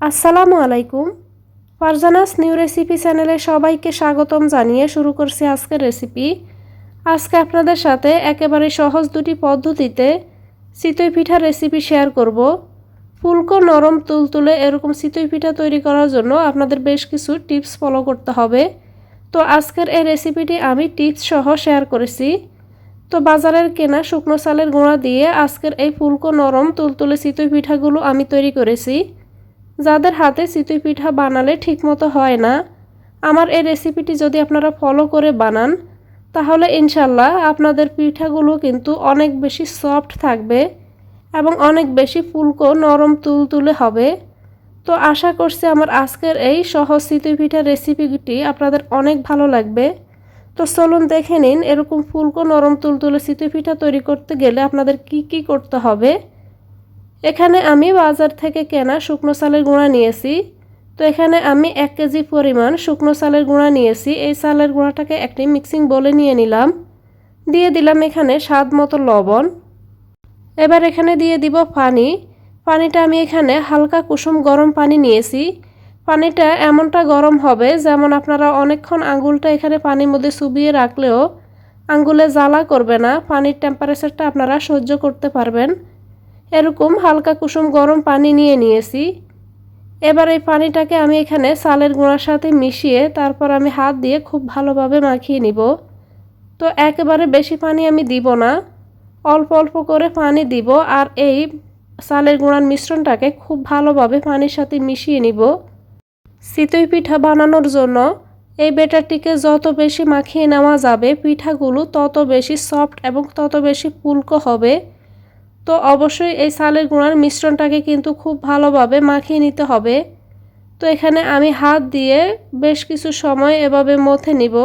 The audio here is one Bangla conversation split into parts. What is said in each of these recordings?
আসসালামু আলাইকুম। ফারজানাস নিউ রেসিপি চ্যানেলে সবাইকে স্বাগতম জানিয়ে শুরু করছি আজকের রেসিপি। আজকে আপনাদের সাথে একেবারে সহজ দুটি পদ্ধতিতে চিতই পিঠার রেসিপি শেয়ার করব। ফুলকো নরম তুলতুলে এরকম চিতই পিঠা তৈরি করার জন্য আপনাদের বেশ কিছু টিপস ফলো করতে হবে। তো আজকের এই রেসিপিটি আমি টিপস সহ শেয়ার করেছি। তো বাজারের কেনা শুকনো চালের গুঁড়া দিয়ে আজকের এই ফুলকো নরম তুলতুলে চিতই পিঠাগুলো আমি তৈরি করেছি। যাদের হাতে চিতই পিঠা বানালে ঠিকমতো হয় না। আমার এই রেসিপিটি যদি আপনারা ফলো করে বানান, তাহলে ইনশাল্লাহ আপনাদের পিঠাগুলো কিন্তু অনেক বেশি সফট থাকবে এবং অনেক বেশি ফুলকো নরম তুলতুলে হবে। তো আশা করছি আমার আজকের এই সহজ চিতই পিঠার রেসিপিটি আপনাদের অনেক ভালো লাগবে। তো চলুন দেখে নিন এরকম ফুলকো নরম তুলতুলে চিতই পিঠা তৈরি করতে গেলে আপনাদের কি কি করতে হবে। এখানে আমি বাজার থেকে কেনা শুকনো চালের গুঁড়া নিয়েছি। তো এখানে আমি এক কেজি পরিমাণ শুকনো চালের গুঁড়া নিয়েছি। এই চালের গুঁড়াটাকে একটি মিক্সিং বলে নিয়ে নিলাম। দিয়ে দিলাম এখানে স্বাদ মতো লবণ। এবার এখানে দিয়ে দিব পানি। পানিটা আমি এখানে হালকা কুসুম গরম পানি নিয়েছি। পানিটা এমনটা গরম হবে যেমন আপনারা অনেকক্ষণ আঙ্গুলটা এখানে পানির মধ্যে চুবিয়ে রাখলেও আঙ্গুলে জ্বালা করবে না। পানির টেম্পারেচারটা আপনারা সহ্য করতে পারবেন। এরকম হালকা কুসুম গরম পানি নিয়ে নিয়েছি। এবার এই পানিটাকে আমি এখানে চালের গুঁড়ার সাথে মিশিয়ে তারপর আমি হাত দিয়ে খুব ভালোভাবে মাখিয়ে নিব। তো একেবারে বেশি পানি আমি দিব না, অল্প অল্প করে পানি দিব আর এই চালের গুঁড়ার মিশ্রণটাকে খুব ভালোভাবে পানির সাথে মিশিয়ে নিব। চিতই পিঠা বানানোর জন্য এই বেটারটিকে যত বেশি মাখিয়ে নেওয়া যাবে, পিঠাগুলো তত বেশি সফট এবং তত বেশি ফুলকো হবে। তো অবশ্যই এই চালের গুঁড়ার মিশ্রণটাকে কিন্তু খুব ভালোভাবে মাখিয়ে নিতে হবে। তো এখানে আমি হাত দিয়ে বেশ কিছু সময় এভাবে মথে নিব।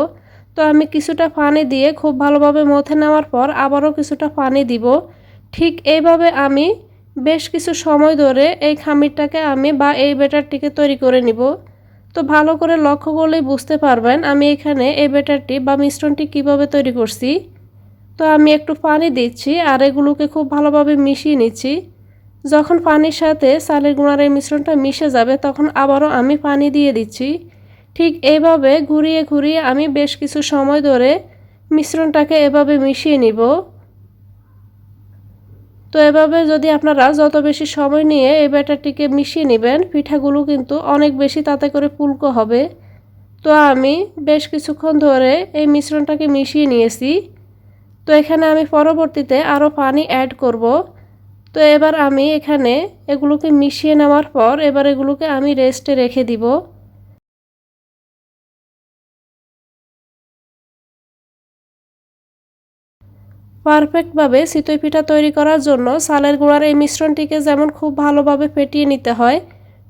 তো আমি কিছুটা পানি দিয়ে খুব ভালোভাবে মথে নেওয়ার পর আবারও কিছুটা পানি দিব। ঠিক এইভাবে আমি বেশ কিছু সময় ধরে এই খামিরটাকে আমি বা এই ব্যাটারটিকে তৈরি করে নিব। তো ভালো করে লক্ষ্য করলেই বুঝতে পারবেন আমি এখানে এই ব্যাটারটি বা মিশ্রণটি কীভাবে তৈরি করছি। তো আমি একটু পানি দিচ্ছি আর এগুলোকে খুব ভালোভাবে মিশিয়ে নিচ্ছি। যখন পানির সাথে চালের গুঁড়ার এই মিশ্রণটা মিশে যাবে, তখন আবারও আমি পানি দিয়ে দিচ্ছি। ঠিক এইভাবে ঘুরিয়ে ঘুরিয়ে আমি বেশ কিছু সময় ধরে মিশ্রণটাকে এভাবে মিশিয়ে নিব। তো এভাবে যদি আপনারা যত বেশি সময় নিয়ে এই ব্যাটারটিকে মিশিয়ে নেবেন, পিঠাগুলো কিন্তু অনেক বেশি তাতে করে ফুলকো হবে। তো আমি বেশ কিছুক্ষণ ধরে এই মিশ্রণটাকে মিশিয়ে নিয়েছি। তো এখানে আমি পরবর্তীতে আরও পানি অ্যাড করব। তো এবার আমি এখানে এগুলোকে মিশিয়ে নেওয়ার পর এবার এগুলোকে আমি রেস্টে রেখে দিব। পারফেক্টভাবে চিতই পিঠা তৈরি করার জন্য সালের গুঁড়ার এই মিশ্রণটিকে যেমন খুব ভালোভাবে ফেটিয়ে নিতে হয়,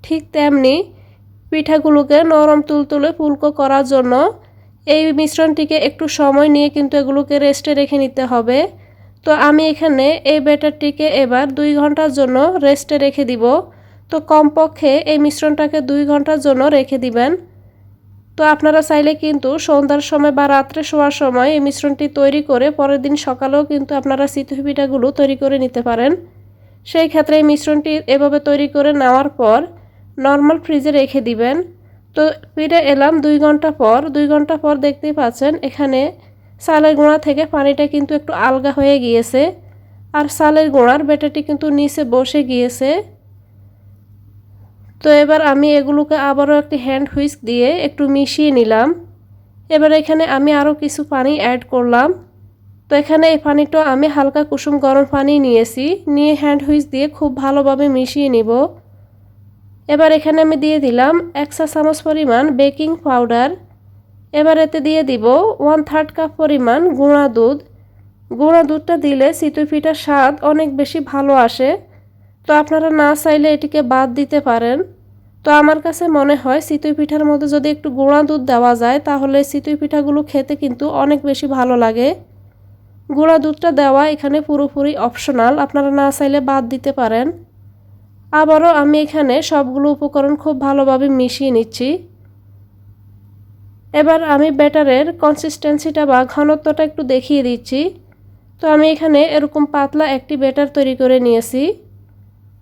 ঠিক তেমনি পিঠাগুলোকে নরম তুলতুলে ফুলকো করার জন্য এই মিশ্রণটিকে একটু সময় নিয়ে কিন্তু এগুলোকে রেস্টে রেখে নিতে হবে। তো আমি এখানে এই ব্যাটারটিকে এবার দুই ঘণ্টার জন্য রেস্টে রেখে দিব। তো কমপক্ষে এই মিশ্রণটাকে দুই ঘণ্টার জন্য রেখে দিবেন। তো আপনারা চাইলে কিন্তু সন্ধ্যার সময় বা রাত্রে শোয়ার সময় এই মিশ্রণটি তৈরি করে পরের দিন সকালেও কিন্তু আপনারা চিতই পিঠাগুলো তৈরি করে নিতে পারেন। সেই ক্ষেত্রে এই মিশ্রণটি এভাবে তৈরি করে নেওয়ার পর নর্মাল ফ্রিজে রেখে দিবেন। তো ফিরে এলাম দুই ঘণ্টা পর, দুই ঘণ্টা পর দেখতেই পাচ্ছেন এখানে চালের গুঁড়া থেকে পানিটা কিন্তু একটু আলগা হয়ে গিয়েছে আর চালের গুঁড়ার বেটাটি কিন্তু নিচে বসে গিয়েছে। তো এবার আমি এগুলোকে আবারও একটি হ্যান্ড হুইস্ক দিয়ে একটু মিশিয়ে নিলাম। এবার এখানে আমি আরও কিছু পানি অ্যাড করলাম। তো এখানে এই পানিটা আমি হালকা কুসুম গরম পানি নিয়েছি, নিয়ে হ্যান্ড হুইস দিয়ে খুব ভালোভাবে মিশিয়ে নিব। এবার এখানে আমি দিয়ে দিলাম এক চা চামচ পরিমাণ বেকিং পাউডার। এবার এতে দিয়ে দিব ওয়ান থার্ড কাপ পরিমাণ গুঁড়া দুধ। গুঁড়া দুধটা দিলে চিতই পিঠার স্বাদ অনেক বেশি ভালো আসে। তো আপনারা না চাইলে এটিকে বাদ দিতে পারেন। তো আমার কাছে মনে হয় চিতই পিঠার মধ্যে যদি একটু গুঁড়া দুধ দেওয়া যায়, তাহলে চিতই পিঠাগুলো খেতে কিন্তু অনেক বেশি ভালো লাগে। গুঁড়া দুধটা দেওয়া এখানে পুরোপুরি অপশনাল, আপনারা না চাইলে বাদ দিতে পারেন। আবারও আমি এখানে সবগুলো উপকরণ খুব ভালোভাবে মিশিয়ে নিচ্ছি। এবার আমি ব্যাটারের কনসিস্টেন্সিটা বা ঘনত্বটা একটু দেখিয়ে দিচ্ছি। তো আমি এখানে এরকম পাতলা একটি ব্যাটার তৈরি করে নিয়েছি।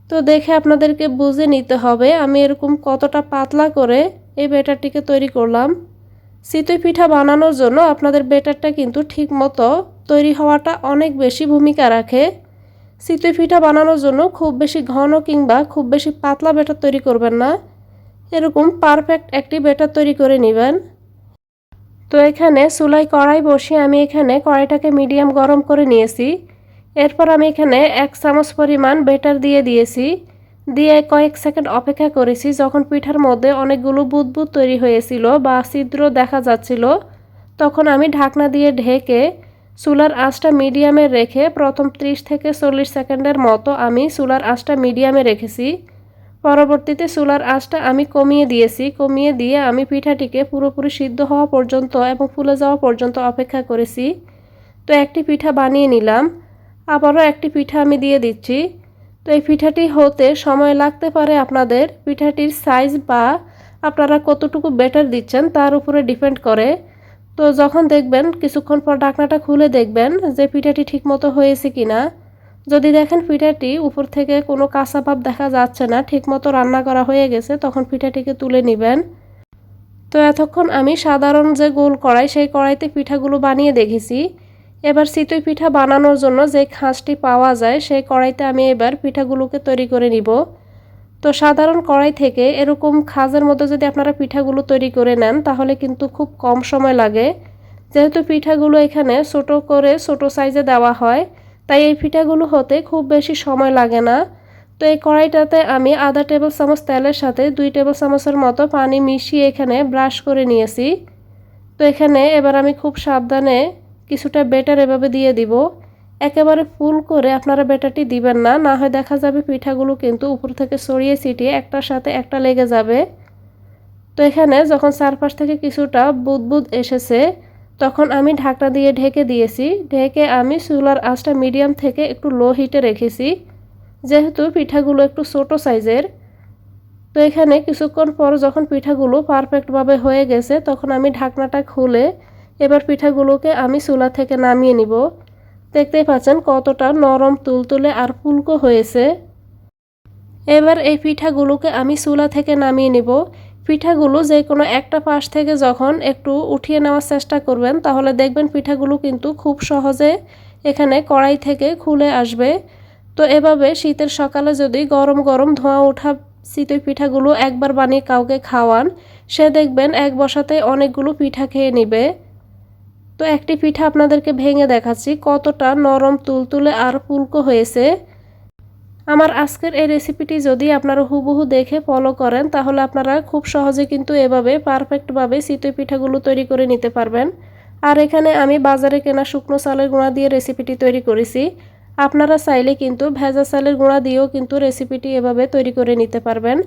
তো দেখে আপনাদেরকে বুঝে নিতে হবে আমি এরকম কতটা পাতলা করে এই ব্যাটারটিকে তৈরি করলাম। চিতই পিঠা বানানোর জন্য আপনাদের ব্যাটারটা কিন্তু ঠিক মতো তৈরি হওয়াটা অনেক বেশি ভূমিকা রাখে। চিতই পিঠা বানানোর জন্য খুব বেশি ঘন কিংবা খুব বেশি পাতলা ব্যাটার তৈরি করবেন না। এরকম পারফেক্ট একটি ব্যাটার তৈরি করে নেবেন। তো এখানে চুলাই কড়াই বসিয়ে আমি এখানে কড়াইটাকে মিডিয়াম গরম করে নিয়েছি। এরপর আমি এখানে এক চামচ পরিমাণ বেটার দিয়ে দিয়েছি। দিয়ে কয়েক সেকেন্ড অপেক্ষা করেছি যখন পিঠার মধ্যে অনেকগুলো বুদবুদ তৈরি হয়েছিল বা ছিদ্র দেখা যাচ্ছিল। তখন আমি ঢাকনা দিয়ে ঢেকে চুলার আঁচটা মিডিয়ামে রেখে প্রথম 30 থেকে চল্লিশ সেকেন্ডের মতো আমি চুলার আঁচটা মিডিয়ামে রেখেছি। পরবর্তীতে চুলার আঁচটা আমি কমিয়ে দিয়েছি, কমিয়ে দিয়ে আমি পিঠাটিকে পুরোপুরি সিদ্ধ হওয়া পর্যন্ত এবং ফুলে যাওয়া পর্যন্ত অপেক্ষা করেছি। তো একটি পিঠা বানিয়ে নিলাম, আবারও একটি পিঠা আমি দিয়ে দিচ্ছি। তো এই পিঠাটি হতে সময় লাগতে পারে আপনাদের, পিঠাটির সাইজ বা আপনারা কতটুকু বেটার দিচ্ছেন তার উপরে ডিপেন্ড করে। তো যখন দেখবেন, কিছুক্ষণ পর ঢাকনাটা খুলে দেখবেন যে পিঠাটি ঠিকমতো হয়েছে কি না যদি দেখেন পিঠাটি উপর থেকে কোনো কাঁচা ভাব দেখা যাচ্ছে না, ঠিকমতো রান্না করা হয়ে গেছে, তখন পিঠাটিকে তুলে নেবেন। তো এতক্ষণ আমি সাধারণ যে গোল কড়াই, সেই কড়াইতে পিঠাগুলো বানিয়ে দেখেছি। এবার চিতই পিঠা বানানোর জন্য যে খাঁজটি পাওয়া যায়, সেই কড়াইতে আমি এবার পিঠাগুলোকে তৈরি করে নিব। তো সাধারণ কড়াই থেকে এরকম খাজের মধ্যে যদি আপনারা পিঠাগুলো তৈরি করে নেন, তাহলে কিন্তু খুব কম সময় লাগে। যেহেতু পিঠাগুলো এখানে ছোট করে ছোট সাইজে দেওয়া হয়, তাই এই পিঠাগুলো হতে খুব বেশি সময় লাগে না। তো এই কড়াইটাতে আমি আধা টেবিল চামচ তেলের সাথে দুই টেবিল চামচের মতো পানি মিশিয়ে এখানে ব্রাশ করে নিয়েছি। তো এখানে এবার আমি খুব সাবধানে কিছুটা বেটার এভাবে দিয়ে দিব। একেবারে ফুল করে আপনারা বেটারটি দিবেন না। না হয় দেখা যাবে পিঠাগুলো কিন্তু উপর থেকে ছড়িয়ে ছিটিয়ে একটার সাথে একটা লেগে যাবে। তো এখানে যখন চারপাশ থেকে কিছুটা বুদবুদ এসেছে, তখন আমি ঢাকনা দিয়ে ঢেকে দিয়েছি। ঢেকে আমি চুলার আঁচটা মিডিয়াম থেকে একটু লো হিটে রেখেছি। যেহেতু পিঠাগুলো একটু ছোটো সাইজের, তো এখানে কিছুক্ষণ পর যখন পিঠাগুলো পারফেক্টভাবে হয়ে গেছে, তখন আমি ঢাকনাটা খুলে এবার পিঠাগুলোকে আমি চুলা থেকে নামিয়ে নিব। দেখতেই পাচ্ছেন কতটা নরম তুলতুলে আর ফুলকো হয়েছে। এবার এই পিঠাগুলোকে আমি চুলা থেকে নামিয়ে নিব। পিঠাগুলো যে কোনো একটা পাশ থেকে যখন একটু উঠিয়ে নেওয়ার চেষ্টা করবেন, তাহলে দেখবেন পিঠাগুলো কিন্তু খুব সহজে এখানে কড়াই থেকে খুলে আসবে। তো এভাবে শীতের সকালে যদি গরম গরম ধোঁয়া ওঠা শীতের পিঠাগুলো একবার বানিয়ে কাউকে খাওয়ান, সে দেখবেন এক বসাতে অনেকগুলো পিঠা খেয়ে নিবে। তো একটি পিঠা আপনাদেরকে ভেঙে দেখাচ্ছি। কতটা নরম তুলতুলে আর ফুলকো হয়েছে। আমার আজকের এই রেসিপিটি যদি আপনারা হুবহু দেখে ফলো করেন, তাহলে আপনারা খুব সহজে কিন্তু এভাবে পারফেক্টভাবে চিতই পিঠাগুলো তৈরি করে নিতে পারবেন। আর এখানে আমি বাজারে কেনা শুকনো চালের গুঁড়া দিয়ে রেসিপিটি তৈরি করেছি। আপনারা চাইলে কিন্তু ভেজা চালের গুঁড়া দিয়েও কিন্তু রেসিপিটি এভাবে তৈরি করে নিতে পারবেন।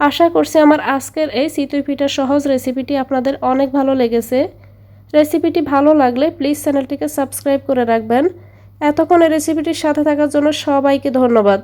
আশা করছি আমার আজকের এই চিতই পিঠার সহজ রেসিপিটি আপনাদের অনেক ভালো লেগেছে। রেসিপিটি ভালো লাগলে প্লিজ চ্যানেলটিকে সাবস্ক্রাইব করে রাখবেন। এতক্ষণ এই রেসিপিটির সাথে থাকার জন্য সবাইকে ধন্যবাদ।